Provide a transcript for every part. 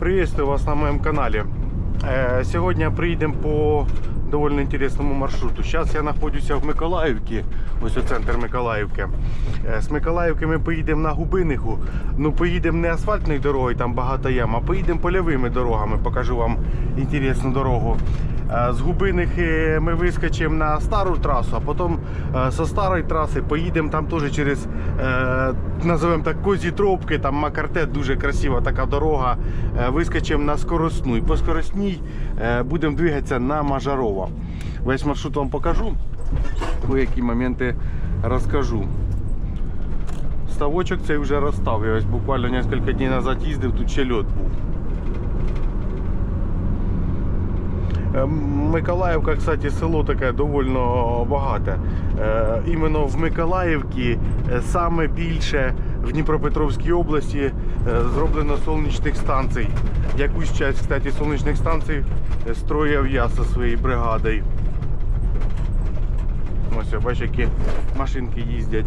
Приветствую вас на моем канале. Э, Сегодня приедем по довольно интересному маршруту. Сейчас я знаходжуся в Миколаївці, ось у центр Миколаївки. З Миколаївки ми поїдемо на Губиниху. Ну поїдемо не асфальтною дорогою, там багато ям, а поїдемо польовими дорогами. Покажу вам інтересну дорогу. Е, З Губинихи ми вискочимо на стару трасу, а потім е, зі старої траси поїдемо там теж через, е, називаємо так, козі тропки, там Макарте, дуже красива така дорога. Е, Вискочимо на скоростну. І по скоростній е, будемо двигатися на Мажарова. Весь маршрут вам покажу, які моменти розкажу. Ставочок цей вже розстав. Я ось буквально кілька днів назад їздив, тут ще льот був. Е, Миколаївка, кстати, село таке доволі багате. Е, Іменно в Миколаївці е, саме більше в Дніпропетровській області е, зроблено сонячних станцій. Якусь часть, кстати, сонячних станцій строїв я зі своєю бригадою. Ось, бачу, які машинки їздять.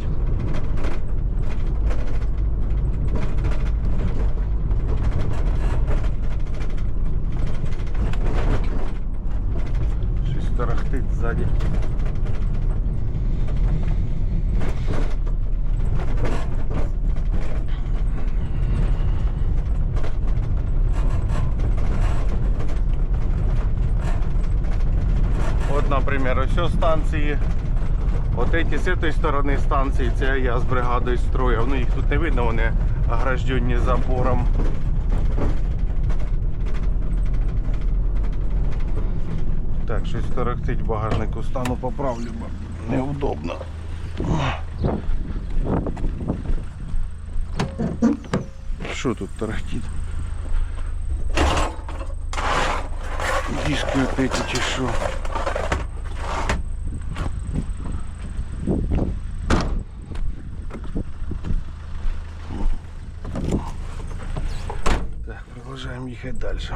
Щось тарахтить ззаді. От, наприклад, ось станції. От эти з цієї сторони станції, це я з бригадою строїв. Ну їх тут не видно, вони ограждені забором. Так, щось тарахтить багажнику, стану поправлю, бо неудобно. Що тут тарахтить? Диски опять чи що? Так, продолжаем ехать дальше.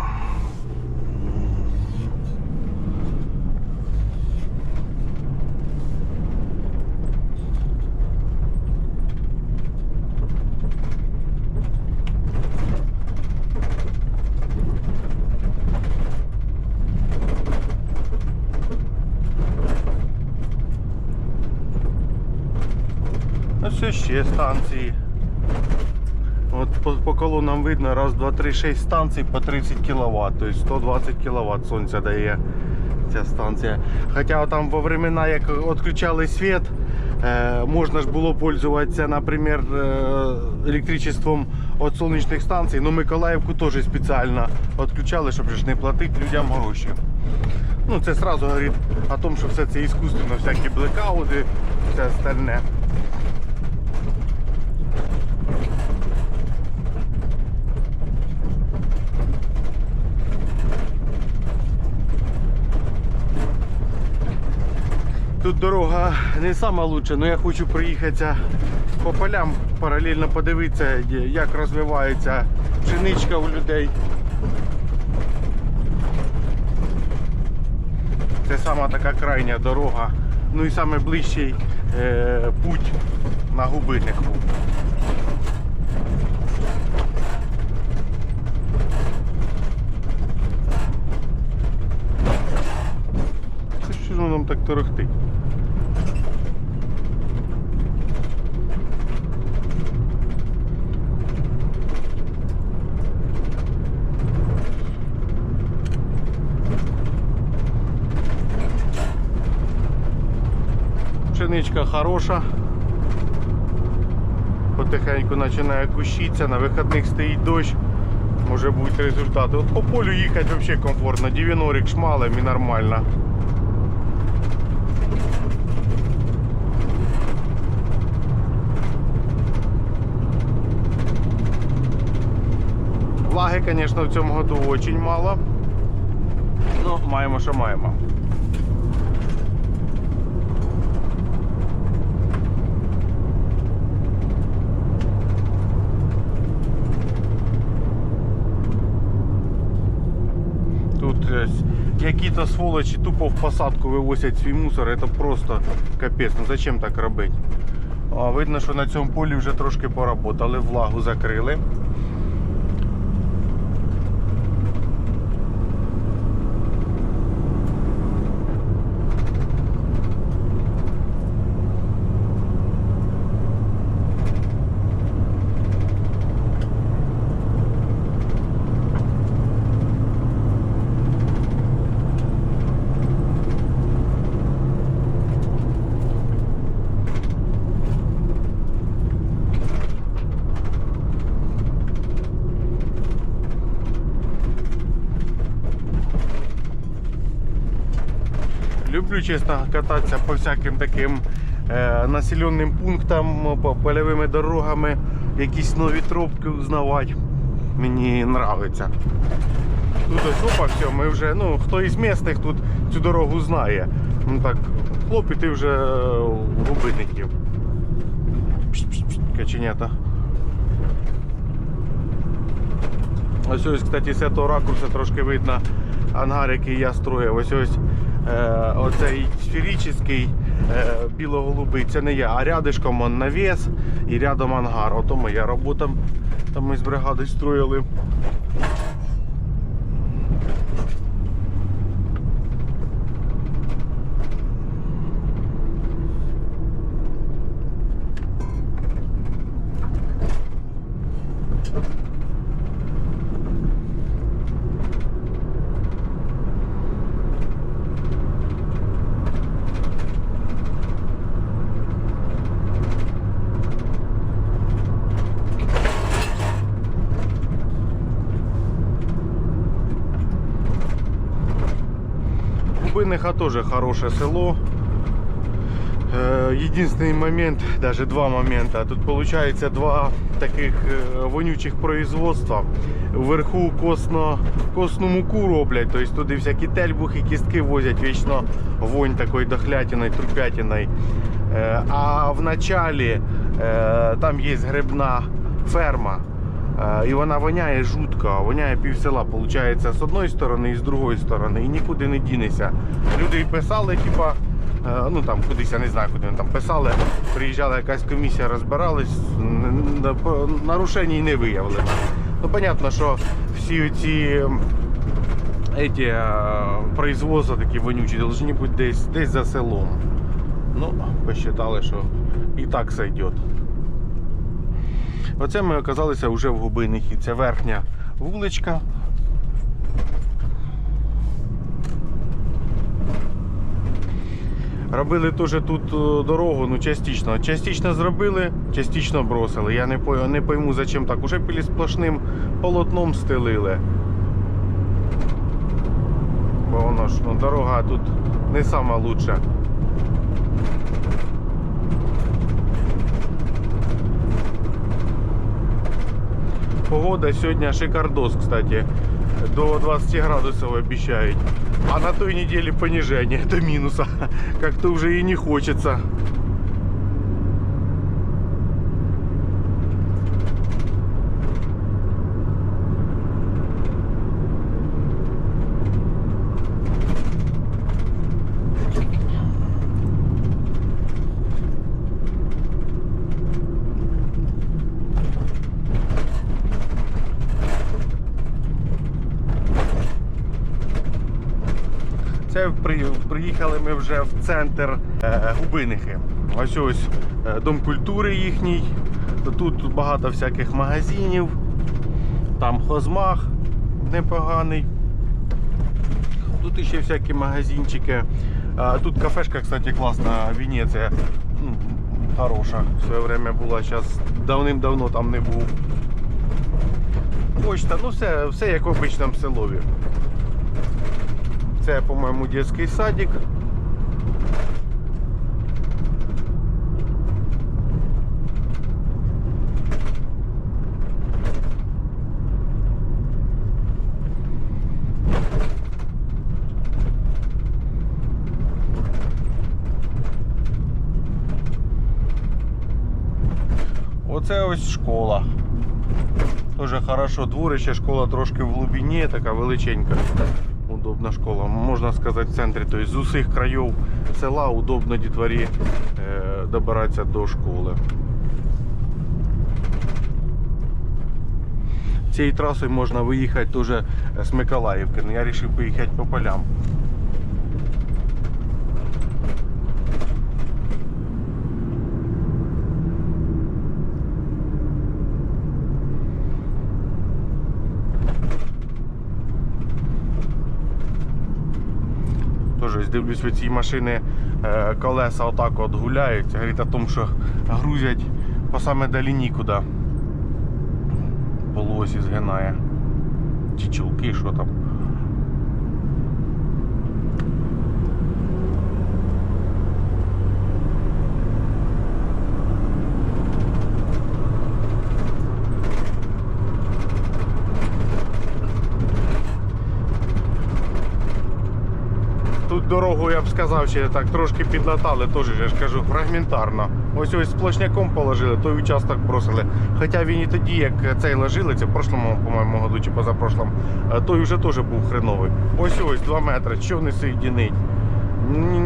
Ось ще станції. От по, по колонам видно, раз, два, три, шість станцій по 30 кВт, тобто 120 кВт сонця дає ця станція. Хоча там во времена, як відключали світ, е, можна ж було пользуватися, наприклад, електричеством від сонячних станцій. Ну Миколаївку теж спеціально відключали, щоб ж не платити людям гроші. Ну, це одразу говорить о тому, що все це іскусственно, всякі блекаути, все остальне. Тут дорога не сама лучша, але я хочу проїхатися по полям, паралельно подивитися, як розвивається пшеничка у людей. Це сама така крайня дорога. Ну і найближчий е, путь на Губиннику. Це що ж воно нам так торохтить? Пшеничка хороша. Потихеньку починає кущитися, на вихідних стоїть дощ. Може бути результат. От по полю їхати взагалі комфортно. Дівінорик шмалем і нормально. Влаги, звісно, в цьому году дуже мало. Ну, маємо, що маємо. Е, які-то сволочі тупо в посадку вивозять свій мусор, це просто капець. Ну зачем так робити? Видно, що на цьому полі вже трошки поработали, влагу закрили. Люблю, чесно, кататися по всяким таким е, населеним пунктам, по польовими дорогами, якісь нові тропки узнавати. Мені подобається. Тут ось опа, все, ми вже, ну, хто із місних тут цю дорогу знає. Ну так, хлоп, і ти вже е, в Каченята. Ось ось, кстати, з цього ракурсу трошки видно ангар, який я строїв. Ось ось е, оцей сферичний е, біло-голубий, це не я, а рядишком он навіс і рядом ангар. Ото моя робота. Там ми з бригади строїли. тоже хорошее село. Э, Единственный момент, даже два момента. Тут получается два таких э, вонючих производства. Вверху косно, косну муку роблять, то есть туди всякі тельбухи, кістки возять, вічно вонь такой дохлятиной, трупятиной. Э, А в началі э, там є грибна ферма. Е, І вона воняє жутко, воняє пів села, виходить, з одної сторони і з другої сторони, і нікуди не дінеться. Люди писали, типа, е, ну там кудись, я не знаю, куди вони там писали, приїжджала якась комісія, н- нарушень не виявлено. Ну, понятно, що всі ці е, производства такі вонючі повинні бути десь, десь за селом. Ну, посчитали, що і так сойдет. Оце ми оказалися вже в Губинихі. Це верхня вуличка. Робили теж тут е, дорогу, ну частично. Частично зробили, частично бросили. Я не пой- не пойму зачем так. Уже сплошним полотном стелили. Бо воно ж ну, дорога тут не лучша. Погода сьогодні шикардос, кстати. До 20 градусов обещают. А на той неделе понижение до минуса. Как-то уже и не хочется. Це при, приїхали ми вже в центр е, Губинихи. Ось ось е, дом культури їхній. Тут багато всяких магазинів. Там хозмах непоганий. Тут ще всякі магазинчики. Тут кафешка, кстати, класна, Венеція. Хороша. В своє время була, зараз давним-давно там не був. Почта, ну все, все як в обичному селові. Це, по-моєму, дитячий садик. Оце ось школа. Дуже хорошо дворище, школа трошки в глибині, така величенька. Удобна школа. Можна сказати, в центрі. Тобто з усіх країв села удобно дітворі е, добиратися до школи. Цією трасою можна виїхати теж з Миколаївки. Я вирішив поїхати по полям. Дивлюсь, ці машини е, колеса отак от гуляють. Говорить о тому, що грузять по саме далі нікуди. Полосі згинає. Чи чулки, що там. Дорогу, я б сказав, ще так трошки підлатали, теж я ж кажу, фрагментарно. Ось ось сплошняком положили, той участок бросили. Хоча він і тоді, як цей ложили, це в прошлому, по-моєму, году чи позапрошлому, е, той вже теж був хреновий. Ось ось 2 метри, що не соєдинить.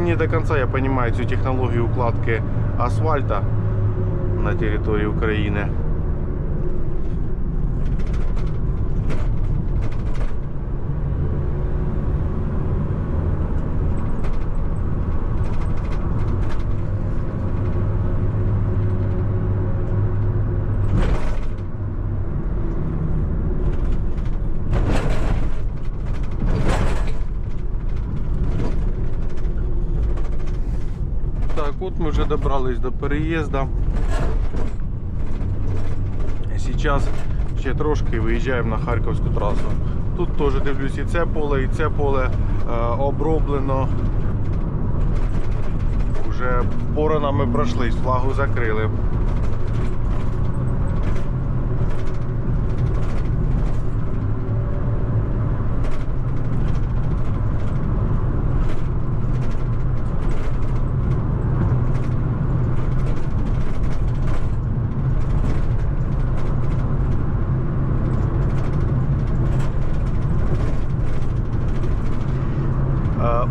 Не, до конца я розумію цю технологію укладки асфальта на території України. Так, от ми вже добрались до переїзду. Зараз ще трошки виїжджаємо на Харківську трасу. Тут теж дивлюсь і це поле, і це поле е, оброблено. Уже боронами пройшлись, флагу закрили. Е,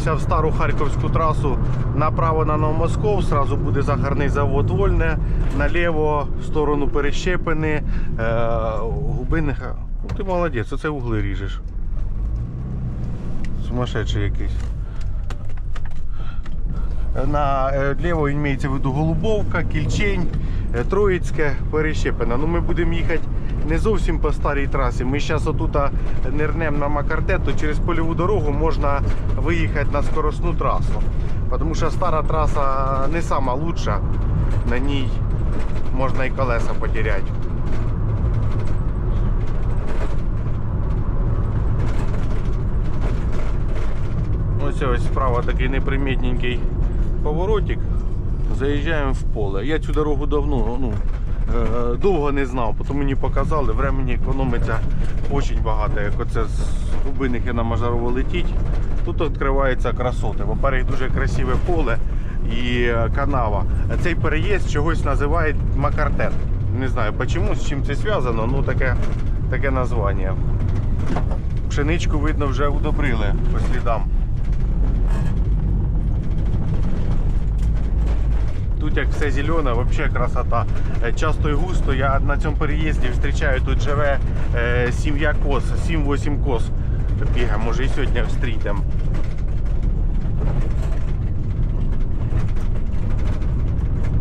Упираємося в стару харківську трасу направо на Новомосков, сразу буде загарний завод Вольне, наліво в сторону Перещепини, е, Губинниха. Ну, ти молодець, оце угли ріжеш. Сумасшедший якийсь. На е, ліво імеється в виду Голубовка, Кільчень, е, Троїцьке, Перещепина. Ну ми будемо їхати не зовсім по старій трасі. Ми зараз отут нирнемо на Макартет, то через польову дорогу можна виїхати на скоростну трасу. Тому що стара траса не сама лучша. На ній можна і колеса потеряти. Ось ось справа такий непримітненький поворотик. Заїжджаємо в поле. Я цю дорогу давно ну, довго не знав, тому мені показали, времени економиться дуже багато. Як оце з Губинники на Мажарово летіть. Тут відкриваються красоти. По-перше, дуже красиве поле і е, канава. Цей переїзд чогось називають Макартет. Не знаю чому, з чим це зв'язано, ну таке, таке названня. Пшеничку видно вже удобрили по слідам. Тут як все зелене, взагалі красота. Е, Часто і густо. Я на цьому переїзді зустрічаю, тут живе е, сім'я коз, 7-8 коз бігає, може і сьогодні встрітимо.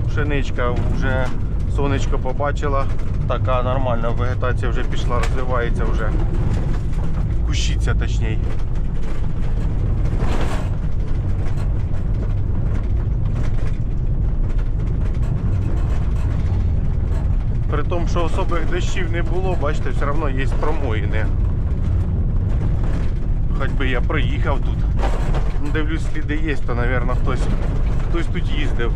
Пшеничка вже сонечко побачила, така нормальна вегетація вже пішла, розвивається вже. Кущиться точніше. Тому, що особих дощів не було, бачите, все одно є промоїни. Хоч би я проїхав тут. Дивлюсь, сліди є, то, мабуть, хтось, хтось тут їздив.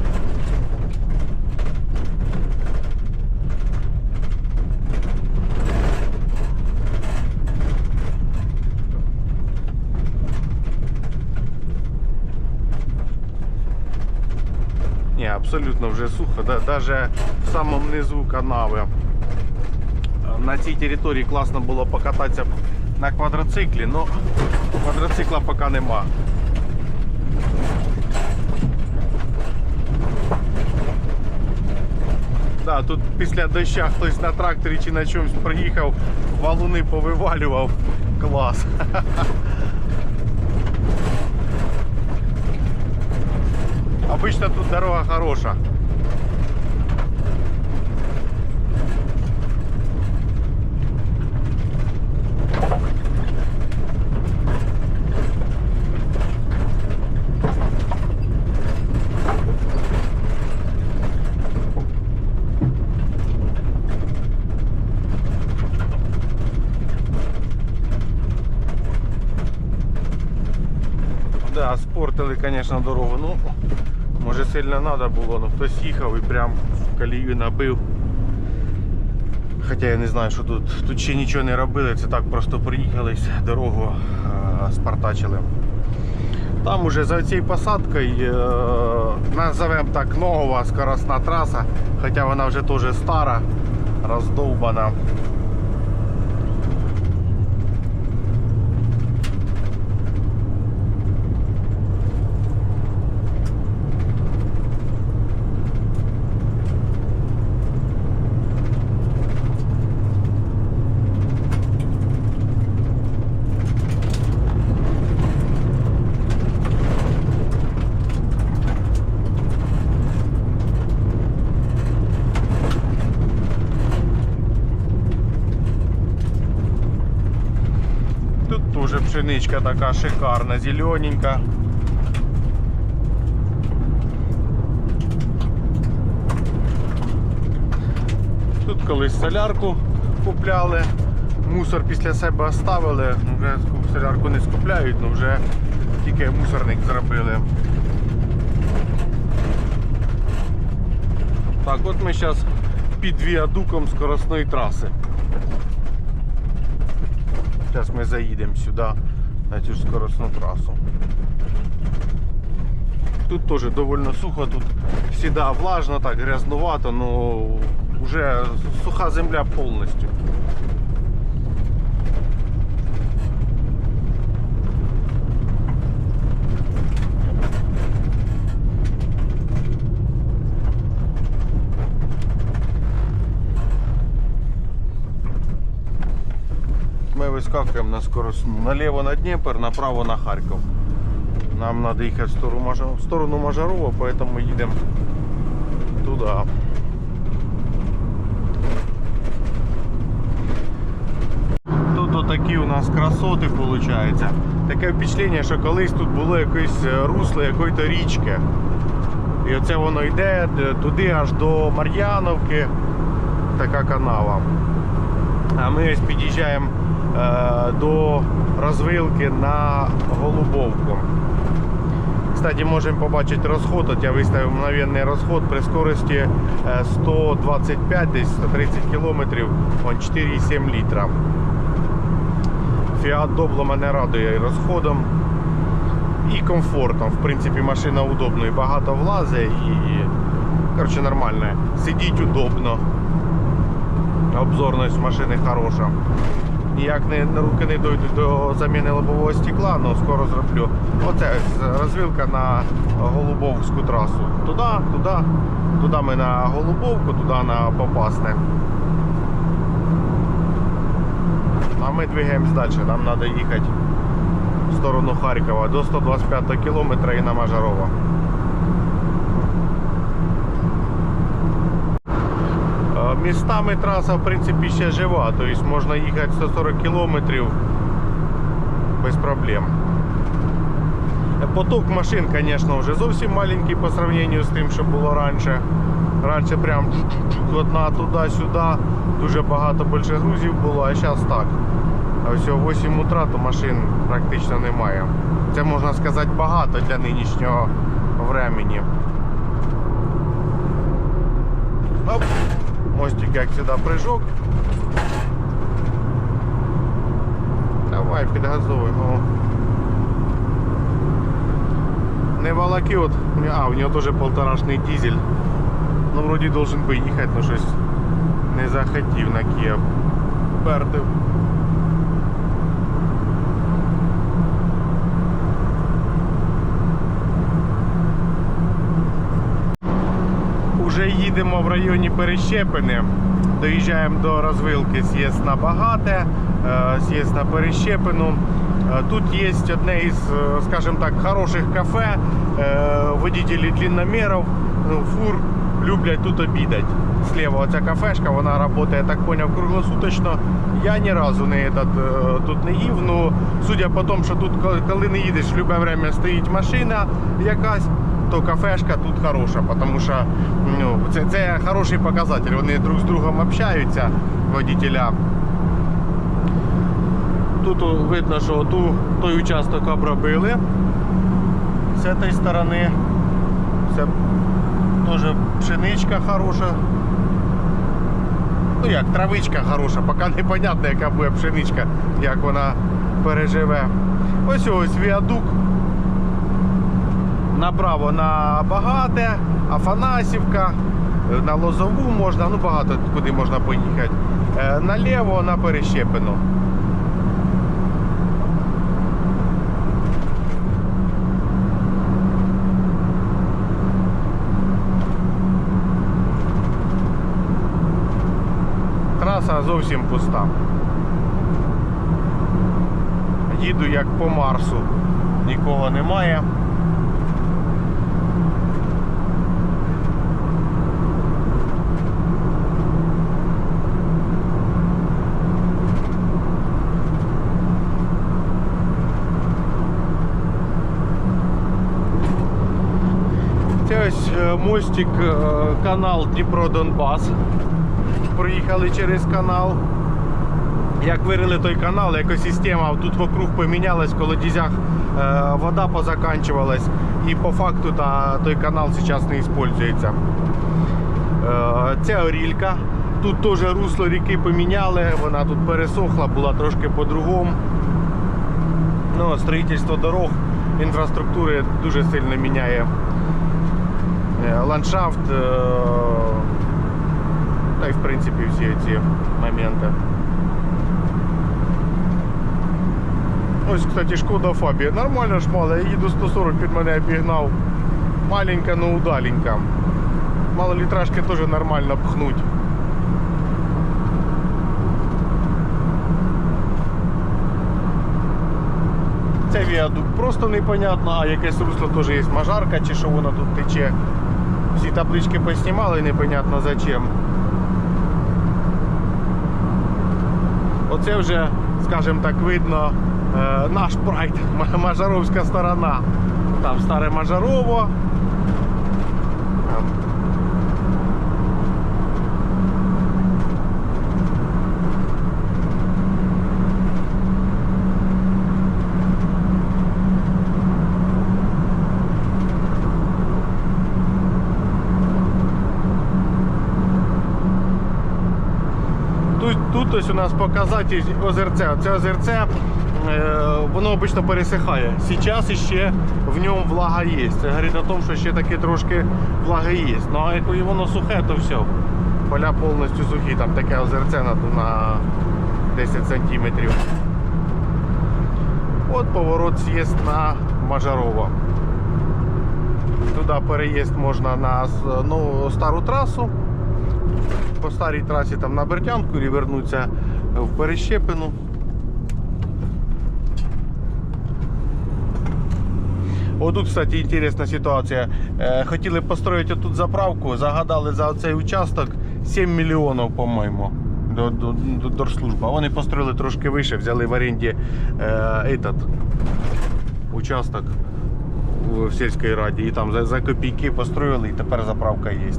Ні, абсолютно вже сухо. Да- Даже в самому низу канави. На цій території класно було покататися на квадроциклі, але квадроцикла поки нема. Да, тут після доща хтось на тракторі чи на чомусь приїхав, валуни повивалював. Клас. Обычно тут дорога хороша. Да, спортили, конечно, дорогу. Ну, може сильно треба було, але хтось їхав і прям в колію набив. Хоча я не знаю, що тут. Тут ще нічого не робили, це так просто приїхались, дорогу е, спартачили. Там уже за цією посадкою е, назовемо так ногова скоростна траса, хоча вона вже теж стара, роздовбана. Тут пшеничка така шикарна, зелененька. Тут колись солярку купляли, мусор після себе оставили, ну, вже солярку не скупляють, але вже тільки мусорник зробили. Так, от ми зараз під віадуком скоростної траси. Зараз ми заїдемо сюди, на цю ж скоростну трасу. Тут теж доволі сухо, тут всегда влажно, так грязнувато, але вже суха земля повністю. Вискакуємо на скоростну. Наліво на Дніпр, направо на Харків. Нам треба їхати в сторону, Мажа- в сторону Мажарова, поэтому їдемо туди. Тут отакі у нас красоти виходить. Таке впечатлення, що колись тут було якесь е, русло якоїсь річки. І оце воно йде туди аж до Мар'яновки. Така канава. А ми ось під'їжджаємо до розвилки на Голубовку. Кстати, можемо побачити розход. От я виставив мгновенний розход при скорості е, 125, десь 130 км, он 4,7 літра. Фіат Добло мене радує і розходом, і комфортом. В принципі, машина удобна і багато влазить, і коротше, нормально. Сидіть удобно. Обзорність машини хороша. Ніяк не, руки не дойдуть до заміни лобового стекла, але скоро зроблю. Оце розвилка на Голубовську трасу. Туди, туди, туди ми на Голубовку, туди на Попасне. А ми двигаємось далі, нам треба їхати в сторону Харкова до 125 кілометра і на Мажарова. Містами траса, в принципі, ще жива, тобто можна їхати 140 кілометрів без проблем. Поток машин, звісно, вже зовсім маленький по сравнению з тим, що було раніше. Раніше прям одна туди-сюди, дуже багато більше грузів було, а зараз так. А в 8 утра то машин практично немає. Це можна сказати багато для нинішнього времени. Оп. Мостик как всегда, прыжок. Давай, підгазовуй. О. Не волоки от. А, у нього теж полторашний дизель. Ну, вроді должен би їхати, але щось не захотів на Kia. Пердив. Уже їдемо в районі Перещепини. Доїжджаємо до розвилки з'їзд на Багате, е, з'їзд на Перещепину. Е, Тут є одне із, е, скажімо так, хороших кафе. Е, Водителі длинномерів, фур люблять тут обідати. Слева оця кафешка, вона працює, я так зрозумів, круглосуточно. Я ні разу не, этот, е, тут не їв. Ну, судя по тому, що тут, коли не їдеш, в будь-яке время стоїть машина якась, то кафешка тут хороша, тому що ну, це, це хороший показатель. Вони друг з другом общаються, водителя. Тут видно, що ту, той участок обробили з цієї сторони. Це теж пшеничка хороша. Ну як, травичка хороша, поки непонятно, яка буде пшеничка, як вона переживе. Ось ось віадук. Направо на Багате, Афанасівка, е, на Лозову можна, ну багато куди можна поїхати. Е, Наліво на Перещепину. Траса зовсім пуста. Їду як по Марсу. Нікого немає. Це ось е, мостик, е, канал Дніпро-Донбас. Проїхали через канал. Як вирили той канал, екосистема тут вокруг помінялась, в колодязях е, вода позаканчувалась. І по факту та, той канал зараз не використовується. Е, це Орілька. Тут теж русло ріки поміняли, вона тут пересохла, була трошки по-другому. Ну, строїтельство дорог, інфраструктури дуже сильно міняє ландшафт. е, Та й в принципі всі ці моменти. Ось, кстати, шкода Фабія. Нормально ж мала, я їду 140 під мене обігнав. Маленька, но удаленька. Малолітражки теж нормально пхнуть. Це віадук просто непонятно, а якесь русло теж є мажарка чи що воно тут тече. Всі таблички поснімали, непонятно зачем. Оце вже, скажімо так, видно е, наш прайд, Ма- Мажаровська сторона. Там старе Мажарово. Там. Тут, тут ось у нас показатель озерця. Це озерце, е, воно обично пересихає. Зараз ще в ньому влага є. Це говорить о тому, що ще таки трошки влаги є. Ну а як воно сухе, то все. Поля повністю сухі, там таке озерце на, на 10 сантиметрів. От поворот з'їзд на Мажарово. Туди переїзд можна на ну, стару трасу по старій трасі там на Бертянку і вернуться в Перещепину. Отут, кстати, інтересна ситуація. Е, Хотіли построїти тут заправку, загадали за цей участок 7 мільйонів, по-моєму, до, до, до Дорслужби. А вони построїли трошки вище, взяли в оренді е, этот, участок в сільській раді і там за, за копійки построїли і тепер заправка є.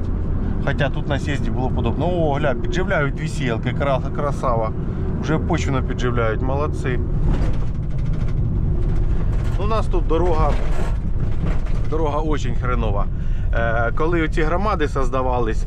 Хоча тут на с'їзді було подобно. О, гля, підживляють дві сілки, красава. Вже почвенно підживляють, молодці. У нас тут дорога, дорога очень хренова. Е, коли ці громади создавались,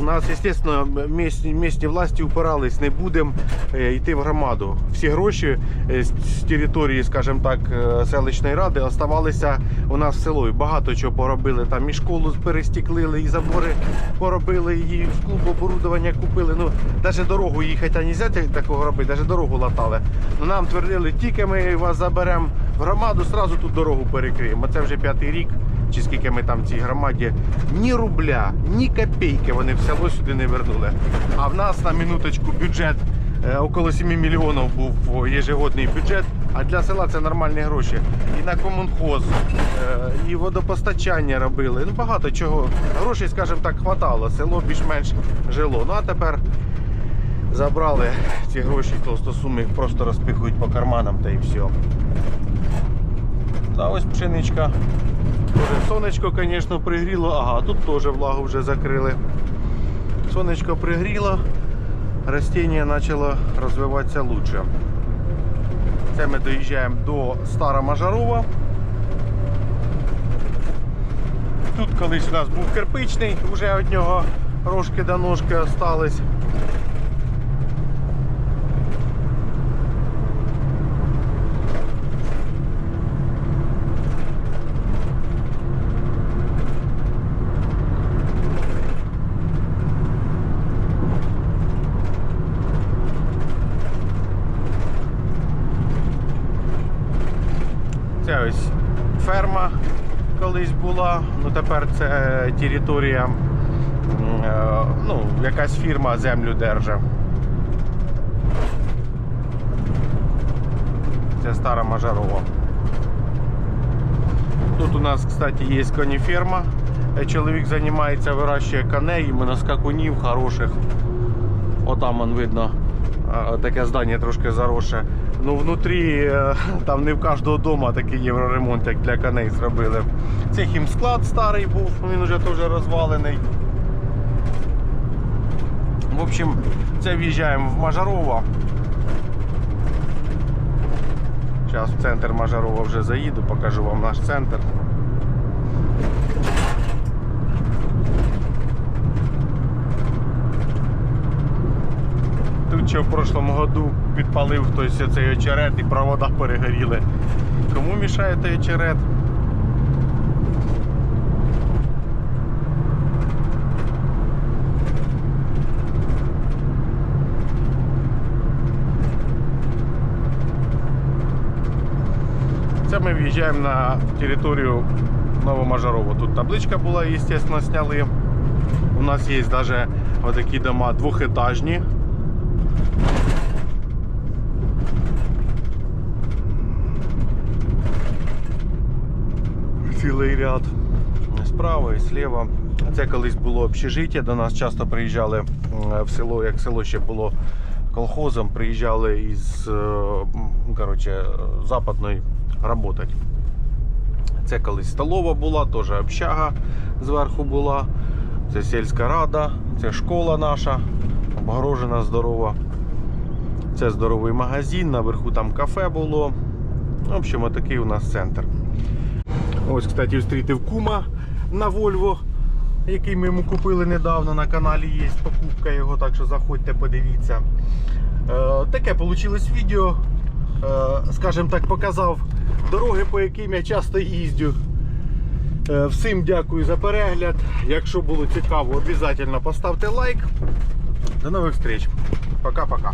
у нас, звісно, місні, власті упирались, не будемо е, йти в громаду. Всі гроші е, з, території, скажімо так, е, селищної ради оставалися у нас в село. Багато чого поробили. Там і школу перестеклили, і забори поробили, і клуб оборудовання купили. Ну, навіть дорогу їхати не можна такого робити, навіть дорогу латали. Ну, нам твердили, тільки ми вас заберемо в громаду, одразу тут дорогу перекриємо. Це вже п'ятий рік, чи скільки ми там в цій громаді. Ні рубля, ні копійки вони в село сюди не вернули. А в нас на минуточку бюджет е, около 7 мільйонів був ежегодний бюджет. А для села це нормальні гроші. І на комунхоз, е, і водопостачання робили. Ну багато чого. Грошей, скажімо так, хватало. Село більш-менш жило. Ну а тепер забрали ці гроші, толстосуми їх просто розпихують по карманам та і все. Та ось пшеничка. Тоже сонечко, звісно, пригріло. Ага, тут теж влагу вже закрили. Сонечко пригріло, растіння почало розвиватися лучше. Це ми доїжджаємо до Старомажарова. Тут колись у нас був кирпичний, вже від нього рожки до ножки остались. Це ось ферма колись була, ну тепер це територія, е, ну, якась фірма землю держить. Це стара Мажарова. Тут у нас, кстати, є коніферма. Е, Чоловік займається, вирощує коней, іменно скакунів хороших. Отам видно е, таке здання трошки заросше. Ну, внутрі е, там не в кожного дому такий євроремонт, як для коней зробили. Це хімсклад старий був, він вже теж розвалений. В общем, це в'їжджаємо в Мажарова. Зараз в центр Мажарова вже заїду, покажу вам наш центр. Ще в прошлому году підпалив хтось цей очерет і провода перегоріли. Кому мішає той очерет? Це ми в'їжджаємо на територію Новомажарова. Тут табличка була, звісно, сняли. У нас є навіть отакі дома двохетажні. Цілий ряд. Справа і зліва. Це колись було общежиття. До нас часто приїжджали в село, як село ще було колхозом, приїжджали із е, коротше, западної працювати. Це колись столова була, теж общага зверху була. Це сільська рада, це школа наша, обгорожена здорова. Це здоровий магазин, наверху там кафе було. В общем, отакий у нас центр. Ось, кстати, зустрітив кума на Volvo, який ми йому купили недавно. На каналі є покупка його, так що заходьте, подивіться. Е, таке вийшло відео. Е, скажімо так, показав дороги, по яким я часто їздю. Е, Всім дякую за перегляд. Якщо було цікаво, обов'язково поставте лайк. До нових зустріч. Пока-пока.